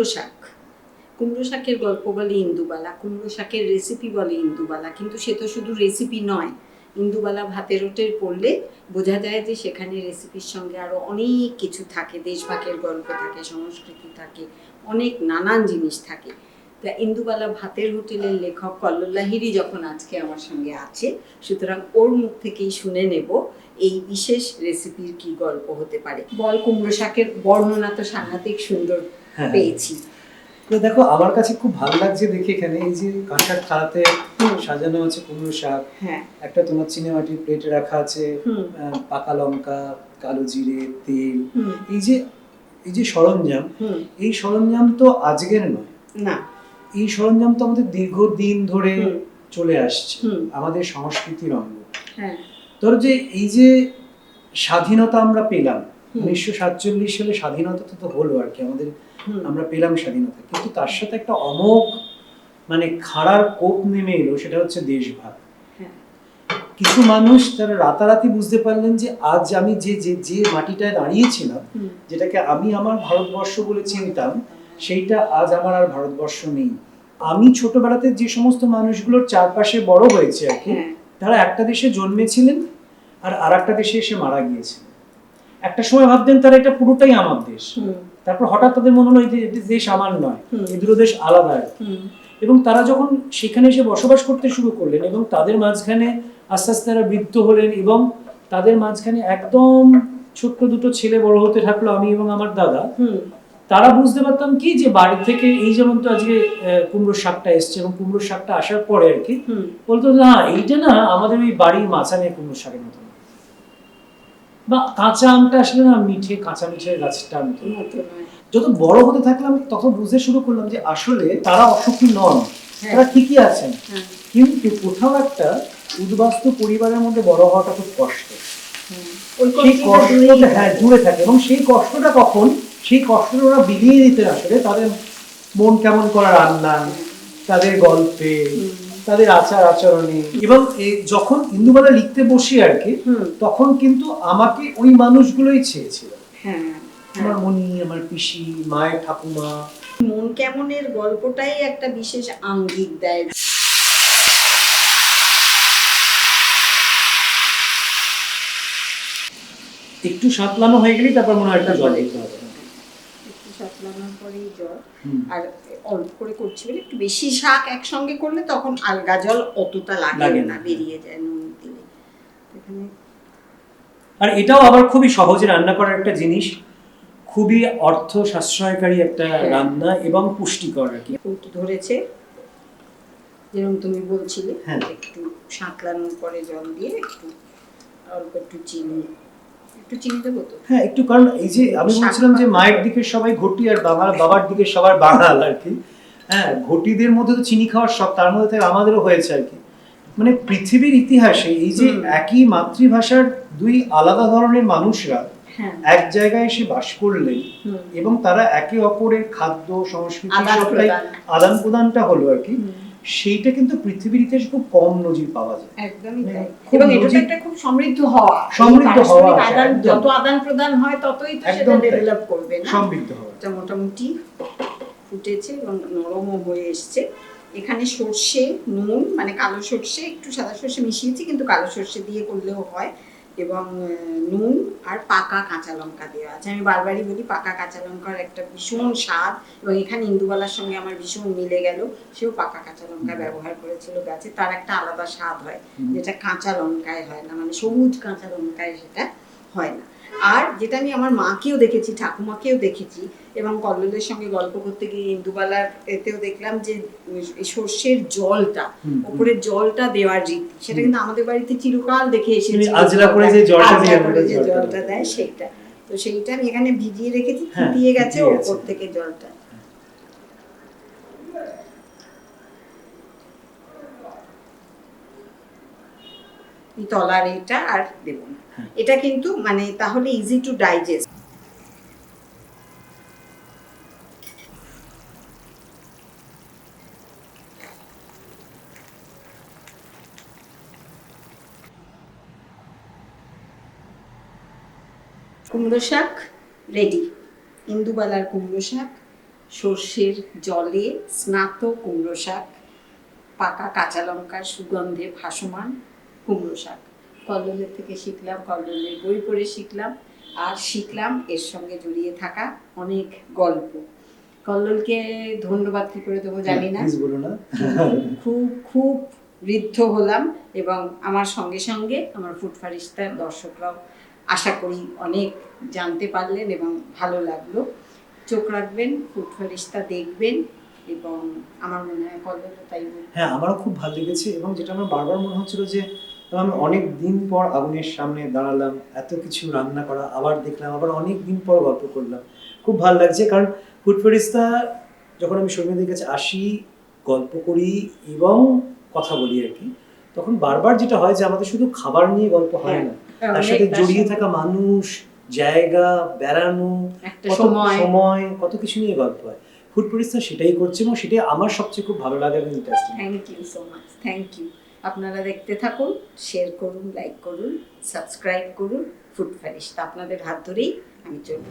কুমড়ো শাক। কুমড়ো শাকের গল্প বলে ইন্দুবালা, কুমড়ো শাকের রেসিপি বলে ইন্দুবালা, কিন্তু সে তো শুধু রেসিপি নয়। ইন্দুবালা ভাতের হোটেল পড়লে বোঝা যায় যে সেখানে রেসিপির সঙ্গে আরও অনেক কিছু থাকে, দেশভাগের গল্প থাকে, সংস্কৃতি থাকে, অনেক নানান জিনিস থাকে। তা ইন্দুবালা ভাতের হোটেলের লেখক কল্লোল্লাহিরি যখন আজকে আমার সঙ্গে আছে, সুতরাং ওর মুখ থেকেই শুনে নেব এই বিশেষ রেসিপির কি গল্প হতে পারে। বল কুমড়ো শাকের বর্ণনা তো সাংঘাতিক সুন্দর। পেয়েছি। তো দেখো আমার কাছে খুব ভালো লাগছে দেখে এখানে এই যে কাঁসার থালাতে সাজানো আছে কুমড়ো শাক। হ্যাঁ। একটা তোমার চিনেমাটির প্লেটে রাখা আছে পাকা লঙ্কা কালো জিরে তেল। এই যে এই যে সরঞ্জাম এই সরঞ্জাম তো আজকের নয়। না। এই সরঞ্জাম তো আমাদের দীর্ঘদিন ধরে চলে আসছে আমাদের সংস্কৃতির অঙ্গ। হ্যাঁ। ধরো যে এই যে স্বাধীনতা আমরা পেলাম। উনিশশো সাতচল্লিশ সালে স্বাধীনতা তো তো হলো আর কি আমাদের আমরা পেলাম স্বাধীনতা। কিন্তু তার সাথে একটা অমোঘ মানে খাড়ার কোপ নেমে এলো সেটা হচ্ছে দেশভাগ। হ্যাঁ। কিছু মানুষ তারা রাতারাতি বুঝতে পারলেন যে আজ আমি যে যে যে মাটিটায় দাঁড়িয়েছিলাম যেটাকে আমি আমার ভারতবর্ষ বলে চিনতাম সেইটা আজ আমার আর ভারতবর্ষ নেই। আমি ছোটবেলাতে যে সমস্ত মানুষগুলোর চারপাশে বড় হয়েছে আর কি হ্যাঁ। তারা একটা দেশে জন্মেছিলেন আর আর একটা দেশে এসে মারা গিয়েছিলেন। একটা সময় ভাবতেন তারা এটা পুরোটাই আমার দেশ। তারপর হঠাৎ তাদের মনে হলো এই দেশ আমার নয়। এই দুটো দেশ আলাদা এবং তারা যখন সেখানে এসে বসবাস করতে শুরু করলেন এবং তাদের মাঝখানে আস্তে আস্তে তারা বৃদ্ধ হলেন এবং তাদের মাঝখানে একদম ছোট্ট দুটো ছেলে বড় হতে থাকল আমি এবং আমার দাদা তারা বুঝতে পারতাম কি যে বাড়ি থেকে এই যেমন তো আজকে কুমড়োর শাকটা এসছে এবং কুমড়োর শাকটা আসার পরে আর কি বলতো না এইটা না আমাদের ওই বাড়ির মাচানে কুমড়োর শাকের মতো। বা কাঁচা আমটা আসলে না মিঠে কাঁচা মিঠে গাছটার মতো মতো যত বড় হতে থাকলাম তখন বুঝতে শুরু করলাম যে আসলে তারা অসুখী নন হ্যাঁ। তারা ঠিকই আছেন। হ্যাঁ। কিন্তু কোথাও একটা উদ্বাস্তু পরিবারের মধ্যে বড় হওয়াটা খুব কষ্ট। সেই কষ্টটা হ্যাঁ জুড়ে থাকে এবং সেই কষ্টটা কখন সেই কষ্টটা ওরা বিলিয়ে দিতে আসলে তাদের মন কেমন করা রান্না তাদের গল্পে। তাদের আচার আচরণে। এবং যখন ইন্দুবালা লিখতে বসি আর কি তখন কিন্তু আমাকে ওই মানুষগুলোই ছেয়েছিল হ্যাঁ আমার হ্যাঁ। মনি আমার পিসি মায়ের ঠাকুমা। মন কেমনের গল্পটাই একটা বিশেষ আঙ্গিক দেয়। একটু সাতলানো হয়ে গেলেই তারপর মনে হয় একটা জল দিতে হবে। একটু পরেই জল আর অল্প করে করছি বলে একটু বেশি শাক একসঙ্গে করলে তখন আলগা জল অতটা লাগে না না। বেরিয়ে যায় নুন দিলে এখানে আর এটাও আবার খুবই সহজে রান্না করার একটা জিনিস খুবই অর্থ সাশ্রয়কারী একটা হ্যাঁ। রান্না এবং পুষ্টিকর আর কি ধরেছে যেরকম তুমি বলছিলে হ্যাঁ। একটু সাঁতলানোর পরে জল দিয়ে একটু অল্প একটু চিনি একটু চিনি দেবো তো? হ্যাঁ একটু কারণ এই যে আমি বলছিলাম যে মায়ের দিকে সবাই ঘটি আর বাবার বাবার দিকে সবার বাঙাল আর কি। হ্যাঁ ঘটিদের মধ্যে তো চিনি খাওয়ার সব তার মধ্যে থেকে আমাদেরও হয়েছে আর কি। মানে পৃথিবীর ইতিহাসে এই যে একই মাতৃভাষার দুই আলাদা ধরনের মানুষরা হ্যাঁ। এক জায়গায় এসে বাস করলেন এবং তারা একে অপরের খাদ্য সংস্কৃতি আদান সবটাই আদান প্রদানটা হলো আর কি। সেইটা কিন্তু পৃথিবীর ইতিহাসে খুব কম নজির পাওয়া যায়। একদমই মানে তাই এবং এটা একটা খুব সমৃদ্ধ হওয়া সমৃদ্ধ হওয়া, যত আদান প্রদান হয় ততই তো সেটা ডেভেলপ করবে না? সমৃদ্ধ হওয়া। এটা মোটামুটি ফুটেছে এবং নরমও হয়ে এসছে। এখানে সর্ষে নুন মানে কালো সর্ষে একটু সাদা সর্ষে মিশিয়েছি কিন্তু কালো সর্ষে দিয়ে করলেও হয়। এবং নুন আর পাকা কাঁচা লঙ্কা দেওয়া আছে। আমি বারবারই বলি পাকা কাঁচা লঙ্কার একটা ভীষণ স্বাদ এবং এখানে ইন্দুবালার সঙ্গে আমার ভীষণ মিলে গেল। সেও পাকা কাঁচা লঙ্কা ব্যবহার করেছিল গাছে। তার একটা আলাদা স্বাদ হয় যেটা কাঁচা লঙ্কায় হয় না মানে সবুজ কাঁচা লঙ্কায় সেটা হয় না। আর যেটা আমি আমার মাকেও দেখেছি ঠাকুমাকেও দেখেছি এবং কল্লোলের সঙ্গে গল্প করতে গিয়ে ইন্দুবালার এতেও দেখলাম যে সর্ষের জলটা হুম। জলটা দেওয়ার রীতি সেটা কিন্তু আমাদের বাড়িতে চিরকাল দেখে এসেছি। জলটা দিয়ে সেইটা। তো সেইটা আমি এখানে ভিজিয়ে রেখেছি দিয়ে গেছে ফুটিয়ে গেছে। ওপর থেকে জলটা। এই তলার এটা আর দেবো না। এটা কিন্তু মানে তাহলে ইজি টু ডাইজেস্ট কুমড়ো শাক রেডি ইন্দুবালার কুমড়ো শাক সর্ষের জলে স্নাত কুমড়ো শাক পাকা কাঁচা লঙ্কার সুগন্ধে ভাসমান। কুমড়ো শাক। কল্লোলের থেকে শিখলাম কল্লোলের বই পড়ে শিখলাম। আর শিখলাম এর সঙ্গে জড়িয়ে থাকা অনেক গল্প। কল্লোলকে ধন্যবাদ কি করে দেবো জানি না। খুব খুব বৃদ্ধ হলাম এবং আমার সঙ্গে সঙ্গে আমার ফুড ফারিস্তার দর্শকরাও আশা করি অনেক জানতে পারলেন এবং ভালো লাগল। চোখ রাখবেন ফুড ফারিস্তা দেখবেন এবং আমার মনে হয় কল্পনা তাই হ্যাঁ আমারও খুব ভালো লেগেছে এবং যেটা আমার বারবার মনে হচ্ছিল যে আমি অনেক দিন পর আগুনের সামনে দাঁড়ালাম এত কিছু রান্না করা আবার দেখলাম আবার অনেক দিন পর গল্প করলাম। খুব ভালো লাগছে কারণ ফুড ফেরিস্তা যখন আমি সৌমিদের কাছে আসি গল্প করি এবং কথা বলি আর কি তখন বারবার যেটা হয় যে আমাদের শুধু খাবার নিয়ে গল্প হয় না। তার সাথে জড়িয়ে থাকা মানুষ জায়গা বেড়ানো কত সময়। কত কিছু নিয়ে গল্প হয়। ফুড ফেরিস্তা সেটাই করছে এবং সেটাই আমার সবচেয়ে খুব ভালো লাগে এবং interesting thank you so much thank you আপনারা দেখতে থাকুন শেয়ার করুন লাইক করুন সাবস্ক্রাইব করুন ফুড ফ্যারিস্ট আপনাদের হাত ধরেই আমি চলব।